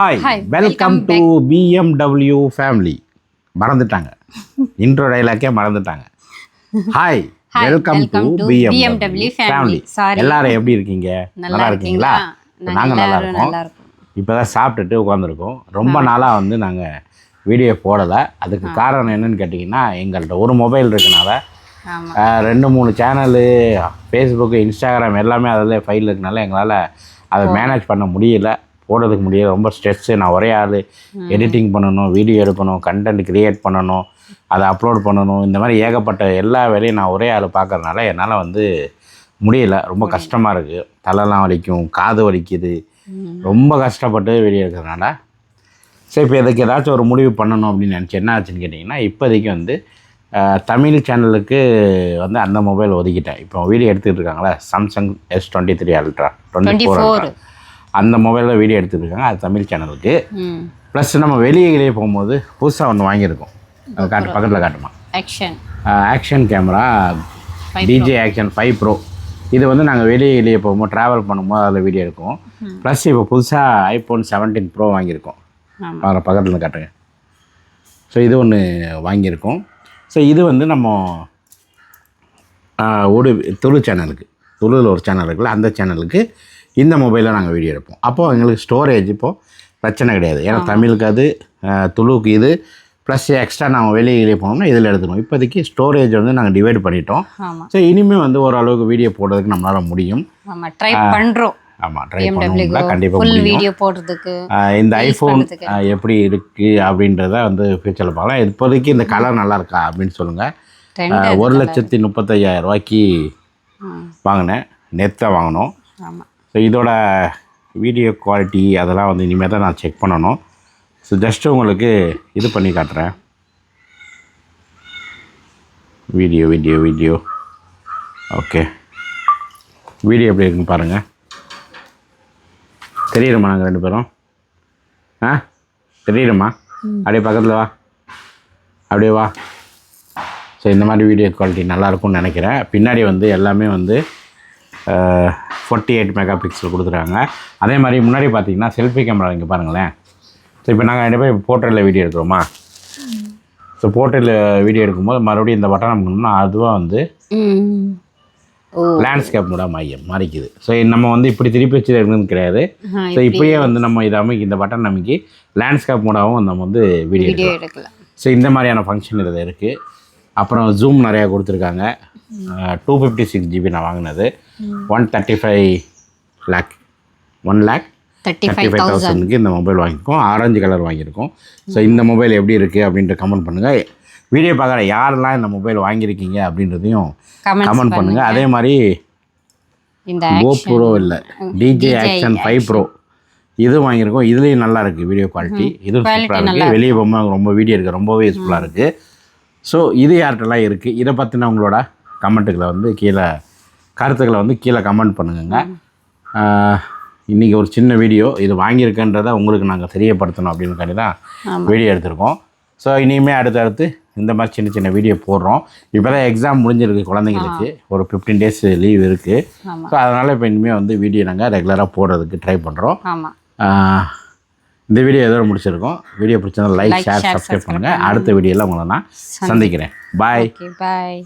Hi Hi, welcome welcome to BMW family மறந்துட்டாங்க. Intro டைலாக்கே மறந்துட்டாங்க. Hi welcome to welcome to BMW BMW family. Family. எல்லாரும் எப்படி இருக்கீங்க? நல்லா இருக்கீங்களா? நாங்கள் நல்லா இருக்கோம். இப்போ தான் சாப்பிட்டுட்டு உட்காந்துருக்கோம் ரொம்ப நாளாக வந்து நாங்கள் வீடியோ போடலை. அதுக்கு காரணம் என்னன்னு கேட்டிங்கன்னா எங்கள்கிட்ட ஒரு மொபைல் இருக்கனால ரெண்டு மூணு சேனலு ஃபேஸ்புக்கு இன்ஸ்டாகிராம் எல்லாமே அதில் ஃபைல் இருக்கனால எங்களால் அதை மேனேஜ் பண்ண முடியல. போடுறதுக்கு முடியல. ரொம்ப ஸ்ட்ரெஸ்ஸு நான் ஒரே ஆள். எடிட்டிங் பண்ணணும் வீடியோ எடுக்கணும் கண்டென்ட் க்ரியேட் பண்ணணும் அதை அப்லோட் பண்ணணும். இந்த மாதிரி ஏகப்பட்ட எல்லா வேலையும் நான் ஒரே ஆள் பார்க்கறதுனால என்னால் வந்து முடியல. ரொம்ப கஷ்டமாக இருக்குது தலைலாம் வலிக்கும் காது வலிக்குது. ரொம்ப கஷ்டப்பட்டு வீடியோ எடுக்கிறதுனால சரி இப்போ இதுக்கு ஏதாச்சும் ஒரு முடிவு பண்ணணும் அப்படின்னு நினச்சி என்ன ஆச்சுன்னு கேட்டிங்கன்னா இப்போதைக்கு வந்து தமிழ் சேனலுக்கு வந்து அந்த மொபைல் ஒதுக்கிட்டேன். இப்போ வீடியோ எடுத்துகிட்டு இருக்காங்களே Samsung S twenty three ultra twenty four அந்த மொபைலில் வீடியோ எடுத்துகிட்டு இருக்காங்க அது தமிழ் சேனலுக்கு ப்ளஸ் நம்ம வெளியே போகும்போது புதுசாக ஒன்று வாங்கியிருக்கோம். அது காட்டு பக்கத்தில் காட்டுமா. Action action camera DJ action five pro இது வந்து நாங்கள் வெளியே வெளியே போகும்போது ட்ராவல் பண்ணும்போது அதில் வீடியோ எடுக்குவோம் ப்ளஸ் இப்போ புதுசாக ஐஃபோன் செவன்டீன் ப்ரோ வாங்கியிருக்கோம். அதில் பக்கத்தில் காட்டுங்க. ஸோ இது ஒன்று வாங்கியிருக்கோம். ஸோ இது வந்து நம்ம ஒரு துளு சேனலுக்கு துளுவில் ஒரு சேனல் இருக்குல்ல அந்த சேனலுக்கு இந்த மொபைலில் நாங்கள் வீடியோ எடுப்போம். அப்போது எங்களுக்கு ஸ்டோரேஜ் இப்போது பிரச்சனை கிடையாது. ஏன்னா தமிழுக்கு அது துளுக்கு இது ப்ளஸ் எக்ஸ்ட்ரா நாங்கள் வெளியே போனோம்னா இதில் எடுத்துருவோம். இப்போதைக்கு ஸ்டோரேஜ் வந்து நாங்கள் டிவைட் பண்ணிட்டோம். ஸோ இனிமேல் வந்து ஓரளவுக்கு வீடியோ போடுறதுக்கு நம்மளால் முடியும். ட்ரை பண்றோம். ஆமாம் ட்ரை பண்ணுவோம்ல கண்டிப்பாக வீடியோ போடுறதுக்கு இந்த ஐஃபோன். எப்படி இருக்குது அப்படின்றத வந்து ஃபியூச்சரில் பார்க்கலாம். இப்போதைக்கு இந்த கலர் நல்லா இருக்கா அப்படின்னு சொல்லுங்கள் ஒரு லட்சத்தி முப்பத்தையாயிரம் ரூபாய்க்கு வாங்கினேன். நெத்தை வாங்கினோம். ஆமா. ஸோ இதோட வீடியோ குவாலிட்டி அதெல்லாம் வந்து இனிமேல் தான் நான் செக் பண்ணணும். ஸோ ஜஸ்ட்டு உங்களுக்கு இது பண்ணி காட்டுறேன். Video video video okay video எப்படி இருக்குன்னு பாருங்கள் தெரியுமா நாங்கள் ரெண்டு பேரும்? ஆ? தெரியுமா? அப்படியே பக்கத்தில் வா. அப்படியே வா. ஸோ இந்த மாதிரி வீடியோ குவாலிட்டி நல்லாயிருக்கும்னு நினைக்கிறேன். பின்னாடி வந்து எல்லாமே வந்து ஃபார்ட்டி எயிட் மெகா பிக்சல் கொடுத்துருக்காங்க அதே மாதிரி முன்னாடி பார்த்தீங்கன்னா செல்ஃபி கேமரா இங்கே பாருங்களேன். ஸோ இப்போ நாங்கள் ரெண்டு பேர் போர்ட்ரேட்டில் வீடியோ எடுக்கிறோமா? ஸோ போர்ட்ரேட்டில் வீடியோ எடுக்கும்போது மறுபடியும் இந்த பட்டன் நமக்குன்னா அதுவாக வந்து லேண்ட்ஸ்கேப் மூட மையம் மாறிக்குது. ஸோ நம்ம வந்து இப்படி திருப்பி வச்சு எடுக்கணும்னு கிடையாது ஸோ இப்படியே வந்து நம்ம இதை அமைக்கி இந்த பட்டன் அமைக்கி லேண்ட்ஸ்கேப் மூடாவும் நம்ம வந்து வீடியோ எடுக்கலாம். ஸோ இந்த மாதிரியான ஃபங்க்ஷன் இதில் இருக்குது அப்புறம் ஜூம் நிறையா கொடுத்துருக்காங்க. டூ ஃபிஃப்டி சிக்ஸ் ஜிபி நான் வாங்கினது. One thirty five lakh one lakh thirty five five thousand தௌசண்ட்க்கு இந்த மொபைல் வாங்கியிருக்கோம். ஆரஞ்சு கலர் வாங்கியிருக்கோம். ஸோ இந்த மொபைல் எப்படி இருக்குது அப்படின்ட்டு கமெண்ட் பண்ணுங்கள் வீடியோ பார்க்குற யாரெல்லாம் இந்த மொபைல் வாங்கியிருக்கீங்க அப்படின்றதையும் கமெண்ட் பண்ணுங்கள் அதே மாதிரி இந்த GoPro இல்லை. டிஜே ஆக்ஷன் ஃபைவ் ப்ரோ இது வாங்கியிருக்கோம். இதுலேயும் நல்லா இருக்குது வீடியோ குவாலிட்டி இதுவும் சூப்பராக இருக்குது வெளியே போகும்போது ரொம்ப வீடியோ இருக்குது ரொம்பவே யூஸ்ஃபுல்லாக இருக்குது ஸோ இது யார்கிட்டலாம் இருக்குது இதை பற்றின உங்களோட கமெண்ட்டுகளை வந்து கீழே கருத்துக்களை வந்து கீழே கமெண்ட் பண்ணுங்கங்க. இன்றைக்கி ஒரு சின்ன வீடியோ. இது வாங்கியிருக்கன்றதை உங்களுக்கு நாங்கள் தெரியப்படுத்தணும் அப்படின்னு தான் வீடியோ எடுத்திருக்கோம். ஸோ இனிமேல் அடுத்தடுத்து இந்த மாதிரி சின்ன சின்ன வீடியோ போடுறோம். இப்போ தான் எக்ஸாம் முடிஞ்சிருக்கு குழந்தைங்களுக்கு. ஒரு ஃபிஃப்டீன் டேஸ் லீவ் இருக்குது. ஸோ அதனால் இப்போ இனிமேல் வந்து வீடியோ நாங்கள் ரெகுலராக போடுறதுக்கு ட்ரை பண்ணுறோம் இந்த வீடியோ எதோ முடிச்சிருக்கோம். வீடியோ பிடிச்சதா லைக் ஷேர் சப்ஸ்கிரைப் பண்ணுங்கள் அடுத்த வீடியோவில் உங்களை நான் சந்திக்கிறேன். பாய் பாய்